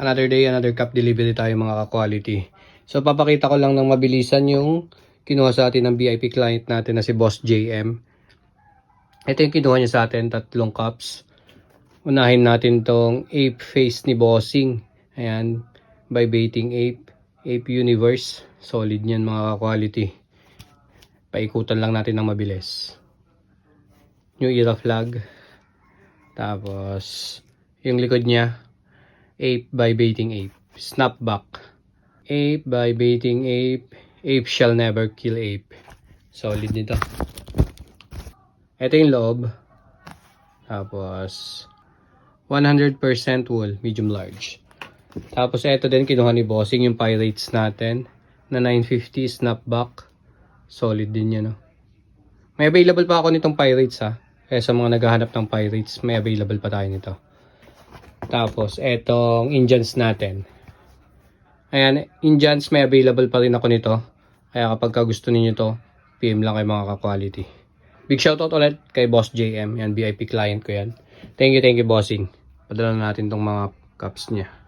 Another day, another cup delivery tayo mga ka-quality. So papakita ko lang ng mabilisan yung kinuha sa atin ng VIP client natin na si Boss JM. Ito yung kinuha niya sa atin, tatlong cups. Unahin natin tong ape face ni Bossing. Ayan, by baiting ape. Ape Universe. Solid yan mga ka-quality. Paikutan lang natin ng mabilis. New Era flag. Tapos, yung likod niya, ape by baiting ape. Snapback. Ape by baiting ape. Ape shall never kill ape. Solid nito. Ito yung loob. Tapos, 100% wool, medium large. Tapos, ito din kinuha ni Bossing yung Pirates natin na 950 snapback. Solid din yan, no? May available pa ako nitong Pirates, ha? Kaya sa mga naghahanap ng Pirates, may available pa tayo nito. Tapos, etong Indians natin. Ayan, Indians, may available pa rin ako nito. Kaya kapag ka gusto niyo to, PM lang kay mga ka-quality. Big shoutout ulit kay Boss JM. Yan, VIP client ko yan. Thank you, thank you, bossing. Padala na natin tong mga cups niya.